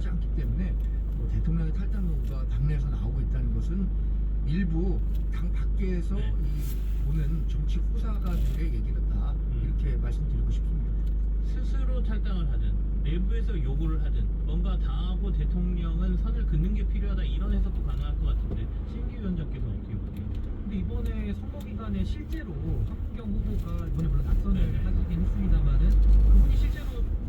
명확하지 않기 때문에 뭐 대통령의 탈당 요구가 당내에서 나오고 있다는 것은 일부 당 밖에서 네. 이 보는 정치 호사가들의 얘기다 음. 이렇게 말씀드리고 싶습니다. 스스로 탈당을 하든 내부에서 요구를 하든 뭔가 당하고 대통령은 선을 긋는 게 필요하다 이런 해석도 가능할 것 같은데 신기 위원장께서 어떻게 보세요? 근데 이번에 선거 기간에 실제로 황교안 후보가 이번에 물론 낙선을 네. 하긴 했습니다만은 그분이 실제로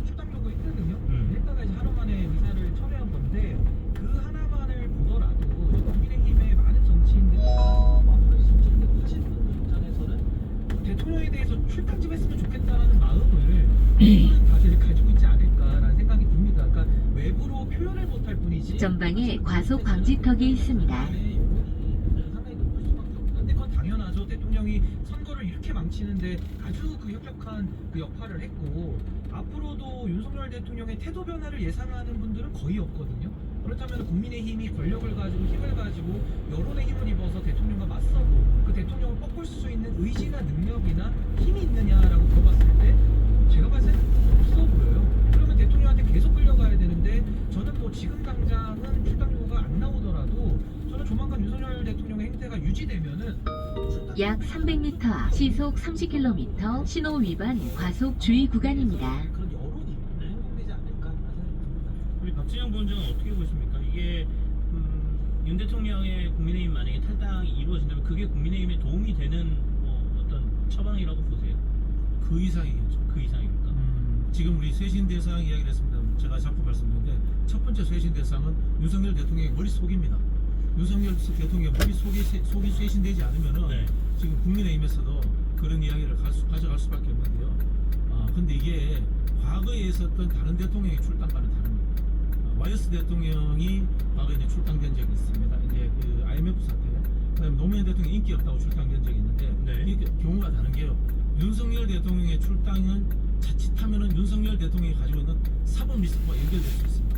출당 요구했거든요. 음. 했다가 이제 하루 만에 의사를 철회한 건데 그 하나만을 보더라도 국민의힘의 많은 정치인들이 앞으로 정치인들 하시는 분들 입장에서는 대통령에 대해서 출당 좀 했으면 좋겠다라는 마음을 다들 가지고 있지 않을까라는 생각이 듭니다. 그러니까 외부로 표현을 못할 뿐이지 전방에 과속 방지턱이 있습니다. 상당히 높을 수밖에 없다. 근데 그건 당연하죠. 대통령이 선거를 이렇게 망치는데 아주 그 협력한 그 역할을 했고 앞으로도 윤석열 대통령의 태도 변화를 예상하는 분들은 거의 없거든요. 그렇다면 국민의힘이 권력을 가지고 힘을 가지고 여론의 힘을 입어서 대통령과 맞서고 그 대통령을 꺾을 수 있는 의지나 능력이나 힘이 있느냐라고 물어봤을 때 제가 봤을 때는 없어 보여요. 그러면 대통령한테 계속 끌려가야 되는데 저는 뭐 지금 당장은 출당 요구가 안 나오더라도 저는 조만간 윤석열 대통령의 행태가 유지되면은 약 300m 앞 시속 30km 신호 위반 과속 주의 구간입니다. 그런 여론이. 우리 박진영 부원장은 어떻게 보십니까? 이게 음, 윤 대통령의 국민의힘 만약에 탈당이 이루어진다면 그게 국민의힘에 도움이 되는 뭐 어떤 처방이라고 보세요? 그 이상이겠죠. 그 이상입니까? 음, 지금 우리 쇄신 대상 이야기를 했습니다. 제가 자꾸 말씀드렸는데 첫 번째 쇄신 대상은 윤석열 대통령의 머릿속입니다. 윤석열 대통령의 머릿속이 쇄- 속이 쇄신되지 않으면은 네. 지금 국민의힘에서도 그런 이야기를 갈 수- 가져갈 수밖에 없는데요. 아, 근데 이게 과거에 있었던 다른 대통령의 출당과는 다릅니다. 아, 와이스 대통령이 과거에 이제 출당된 적이 있습니다. 이제 그 IMF 사태, 그다음에 노무현 대통령 인기 없다고 출당된 적이 있는데 네. 이게 경우가 다른 게요. 윤석열 대통령의 출당은 자칫하면은 윤석열 대통령이 가지고 있는 사법 리스크와 연결될 수 있습니다.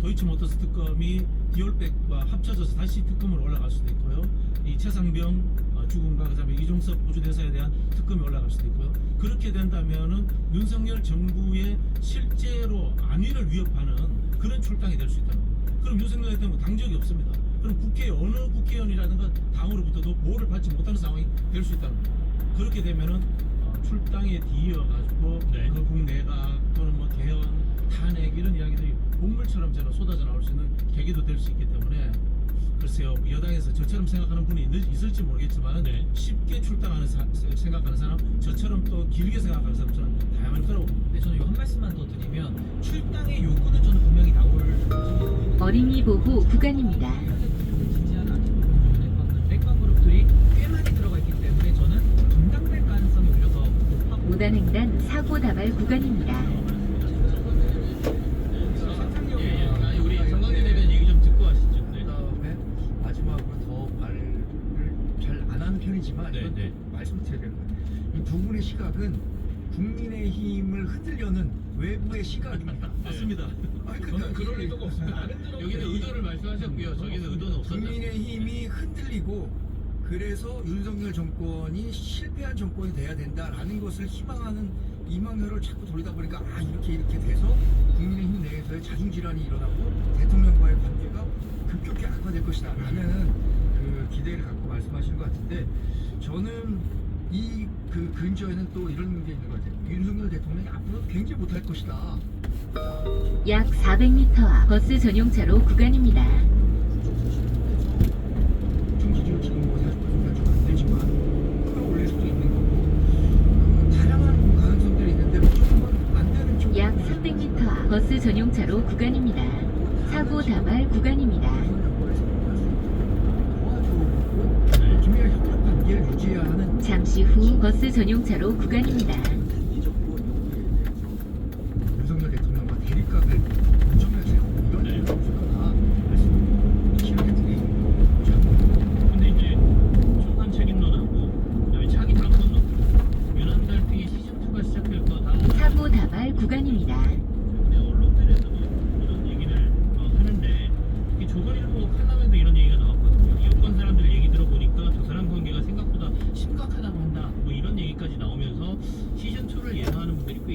도이치모터스 특검이 디올백과 합쳐져서 다시 특검으로 올라갈 수도 있고요. 이 최상병 어, 죽음과 그다음에 이종섭 우주대사에 대한 특검이 올라갈 수도 있고요. 그렇게 된다면은 윤석열 정부의 실제로 안위를 위협하는 그런 출당이 될 수 있다는 겁니다. 그럼 윤석열 대통령 당적이 없습니다. 그럼 국회 어느 국회의원이라든가 당으로부터도 보호를 받지 못하는 상황이 될 수 있다는 겁니다. 그렇게 되면은 어, 출당에 뒤이어 가지고 네. 그 국내가 또는 뭐 개헌, 탄핵 이런 이야기들이 저는 쏟아져 나올 수 있는 계기도 될 수 있기 때문에 글쎄요 여당에서 저처럼 생각하는 분이 있- 있을지 모르겠지만 네. 쉽게 출당하는 사, 생각하는 사람 저처럼 또 길게 생각하는 사람 저는 다양할 거라고. 근데 저는 이한 말씀만 더 드리면 출당의 요구는 저는 분명히 나올 어린이 보호 구간입니다. 무단횡단 사고 다발 구간입니다. 시각은 국민의힘을 흔들려는 외부의 시각입니다. 맞습니다. 아니, 저는 그러니까 그럴 이게 의도가 없습니다. 여기는 의도를 말씀하셨고요. 저기는 의도는 없었죠. 국민의힘이 흔들리고 그래서 윤석열 정권이 실패한 정권이 돼야 된다라는 것을 희망하는 이망열을 자꾸 돌리다 보니까 아 이렇게 이렇게 돼서 국민의힘 내에서의 자중 질환이 일어나고 대통령과의 관계가 급격히 악화될 것이다 라는 그 기대를 갖고 말씀하시는 것 같은데 저는 이 그 근처에는 또 이런 게 있는 것 같아요 윤석열 대통령이 앞으로 굉장히 못할 것이다 약 400m 앞 버스 전용차로 구간입니다. 지금 뭐40% 가지고 안 되지만 끌어올릴 수도 있는 거고 그 다양한 가능성들이 있는데 무조건 안 되는 쪽 약 300m 앞 버스 전용차로 구간입니다. 사고 다발 구간입니다. 도와주고 김해와 협력 관계를 유지해야 하는 잠시 후 버스 전용차로 구간입니다.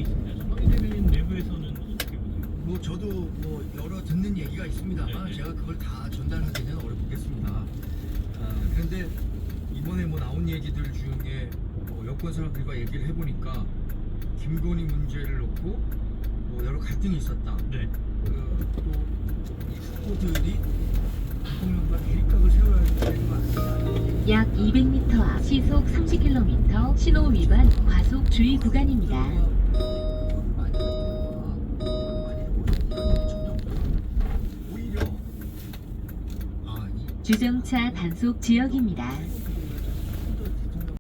있습니다. 허리대변인 내부에서는 어떻게 보세요? 뭐 저도 뭐 여러 듣는 얘기가 있습니다만 네네. 제가 그걸 다 전달하기는 어렵겠습니다. 아, 그런데 이번에 뭐 나온 얘기들 중에 뭐 여권 사람들과 얘기를 해보니까 김건희 문제를 놓고 뭐 여러 갈등이 있었다. 네. 그, 또이 후보들이 대통령과 계획각을 세워야 되는 같습니다. 약 200m 앞 시속 30km 신호 위반 과속 주의 구간입니다. 주정차 단속 지역입니다.